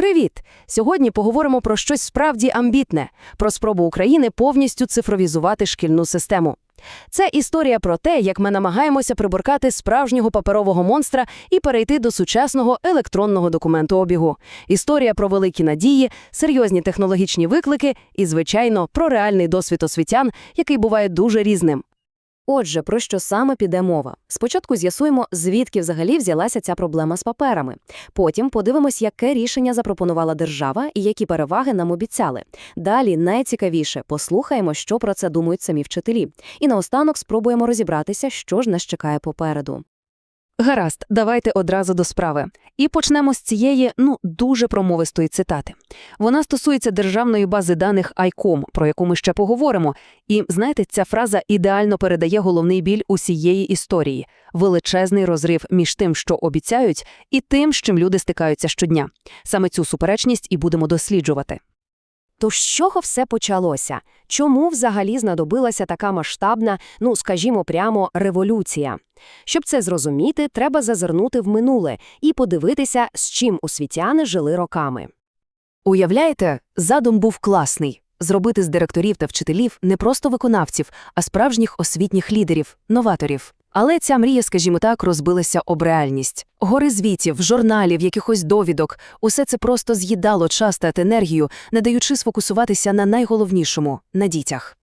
Привіт! Сьогодні поговоримо про щось справді амбітне про спробу України повністю цифровізувати шкільну систему. Це історія про те, як ми намагаємося приборкати справжнього паперового монстра і перейти до сучасного електронного документообігу. Історія про великі надії, серйозні технологічні виклики і, звичайно, про реальний досвід освітян, який буває дуже різним. Отже, про що саме піде мова? Спочатку з'ясуємо, звідки взагалі взялася ця проблема з паперами. Потім подивимось, яке рішення запропонувала держава і які переваги нам обіцяли. Далі найцікавіше послухаємо, що про це думають самі вчителі. І наостанок спробуємо розібратися, що ж нас чекає попереду. Гаразд, давайте одразу до справи. І почнемо з цієї, ну, дуже промовистої цитати. Вона стосується державної бази даних ICOM, про яку ми ще поговоримо. І, знаєте, ця фраза ідеально передає головний біль усієї історії – величезний розрив між тим, що обіцяють, і тим, з чим люди стикаються щодня. Саме цю суперечність і будемо досліджувати. То з чого все почалося? Чому взагалі знадобилася така масштабна, ну скажімо прямо, революція? Щоб це зрозуміти, треба зазирнути в минуле і подивитися, з чим освітяни жили роками. Уявляєте, задум був класний зробити з директорів та вчителів не просто виконавців, а справжніх освітніх лідерів, новаторів. Але ця мрія, скажімо так, розбилася об реальність. Гори звітів, журналів, якихось довідок усе це просто з'їдало час та енергію, не даючи сфокусуватися на найголовнішому на дітях.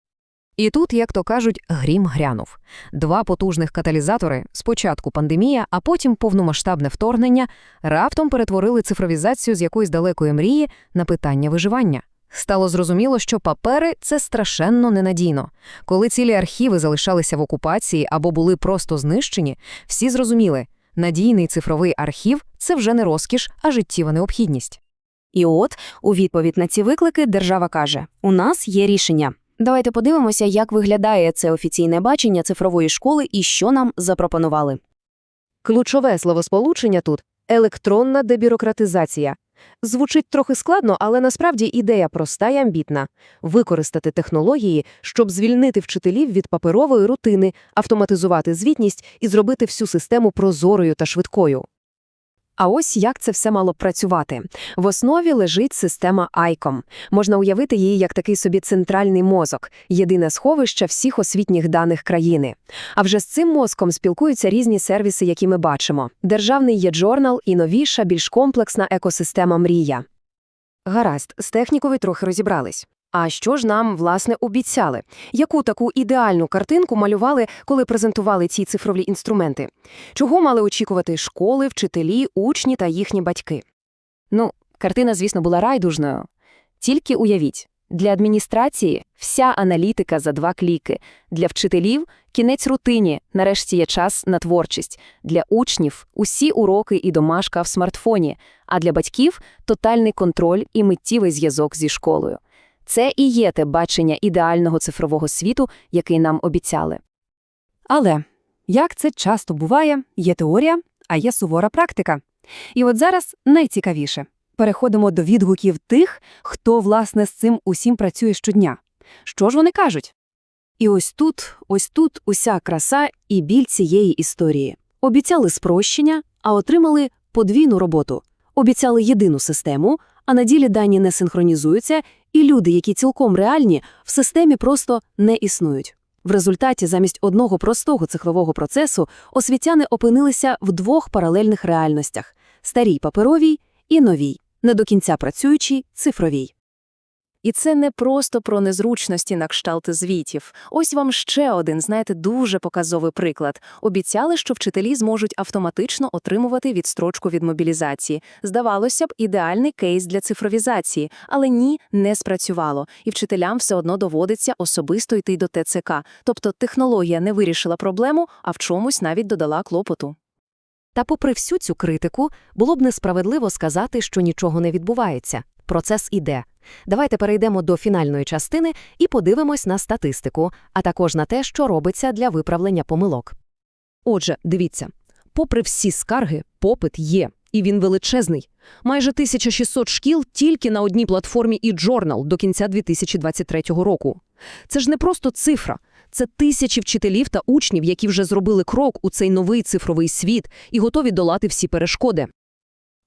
І тут, як то кажуть, грім грянув. Два потужних каталізатори спочатку пандемія, а потім повномасштабне вторгнення, раптом перетворили цифровізацію з якоїсь далекої мрії на питання виживання. Стало зрозуміло, що папери це страшенно ненадійно. Коли цілі архіви залишалися в окупації або були просто знищені, всі зрозуміли, надійний цифровий архів це вже не розкіш, а життєва необхідність. І от, у відповідь на ці виклики, держава каже: у нас є рішення. Давайте подивимося, як виглядає це офіційне бачення цифрової школи і що нам запропонували. Ключове словосполучення тут електронна дебюрократизація. Звучить трохи складно, але насправді ідея проста й амбітна використати технології, щоб звільнити вчителів від паперової рутини, автоматизувати звітність і зробити всю систему прозорою та швидкою. А ось як це все мало працювати. В основі лежить система ICOM. Можна уявити її як такий собі центральний мозок, єдине сховище всіх освітніх даних країни. А вже з цим мозком спілкуються різні сервіси, які ми бачимо. Державний є джорнал і новіша, більш комплексна екосистема мрія. Гаразд, з технікою трохи розібрались. А що ж нам, власне, обіцяли? Яку таку ідеальну картинку малювали, коли презентували ці цифрові інструменти? Чого мали очікувати школи, вчителі, учні та їхні батьки? Ну, картина, звісно, була райдужною. Тільки уявіть, для адміністрації вся аналітика за два кліки, для вчителів кінець рутині, нарешті є час на творчість, для учнів усі уроки і домашка в смартфоні, а для батьків тотальний контроль і миттєвий зв'язок зі школою. Це і є те бачення ідеального цифрового світу, який нам обіцяли. Але, як це часто буває, є теорія, а є сувора практика. І от зараз найцікавіше. Переходимо до відгуків тих, хто, власне, з цим усім працює щодня. Що ж вони кажуть? І ось тут, ось тут уся краса і біль цієї історії. Обіцяли спрощення, а отримали подвійну роботу. Обіцяли єдину систему, а на ділі дані не синхронізуються, і люди, які цілком реальні, в системі просто не існують. В результаті замість одного простого цифрового процесу освітяни опинилися в двох паралельних реальностях старій паперовій і новій, не до кінця працюючій цифровій. І це не просто про незручності на кшталт звітів. Ось вам ще один, знаєте, дуже показовий приклад. Обіцяли, що вчителі зможуть автоматично отримувати відстрочку від мобілізації. Здавалося б, ідеальний кейс для цифровізації, але ні, не спрацювало. І вчителям все одно доводиться особисто йти до ТЦК. Тобто технологія не вирішила проблему, а в чомусь навіть додала клопоту. Та попри всю цю критику, було б несправедливо сказати, що нічого не відбувається. Процес іде. Давайте перейдемо до фінальної частини і подивимось на статистику, а також на те, що робиться для виправлення помилок. Отже, дивіться, попри всі скарги, попит є, і він величезний. Майже 1600 шкіл тільки на одній платформі e-Journal до кінця 2023 року. Це ж не просто цифра, це тисячі вчителів та учнів, які вже зробили крок у цей новий цифровий світ і готові долати всі перешкоди.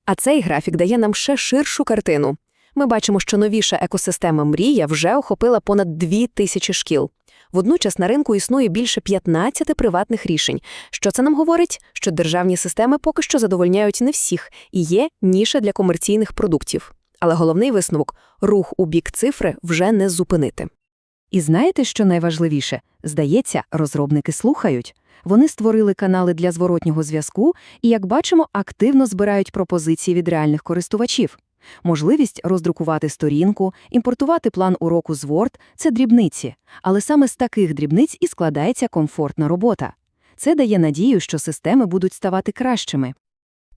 А цей графік дає нам ще ширшу картину. Ми бачимо, що новіша екосистема «Мрія» вже охопила понад 2 тисячі шкіл. Водночас на ринку існує більше 15 приватних рішень. Що це нам говорить? Що державні системи поки що задовольняють не всіх, і є ніша для комерційних продуктів. Але головний висновок – рух у бік цифри вже не зупинити. І знаєте, що найважливіше? Здається, розробники слухають. Вони створили канали для зворотнього зв'язку і, як бачимо, активно збирають пропозиції від реальних користувачів. Можливість роздрукувати сторінку, імпортувати план уроку з Word – це дрібниці. Але саме з таких дрібниць і складається комфортна робота. Це дає надію, що системи будуть ставати кращими.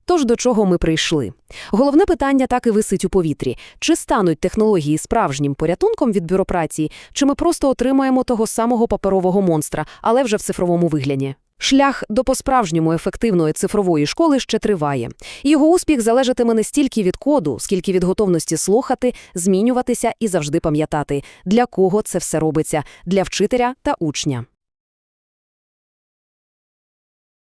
Тож до чого ми прийшли? Головне питання так і висить у повітрі. Чи стануть технології справжнім порятунком від бюрократії, чи ми просто отримаємо того самого паперового монстра, але вже в цифровому вигляді? Шлях до по-справжньому ефективної цифрової школи ще триває. Його успіх залежатиме не стільки від коду, скільки від готовності слухати, змінюватися і завжди пам'ятати, для кого це все робиться – для вчителя та учня.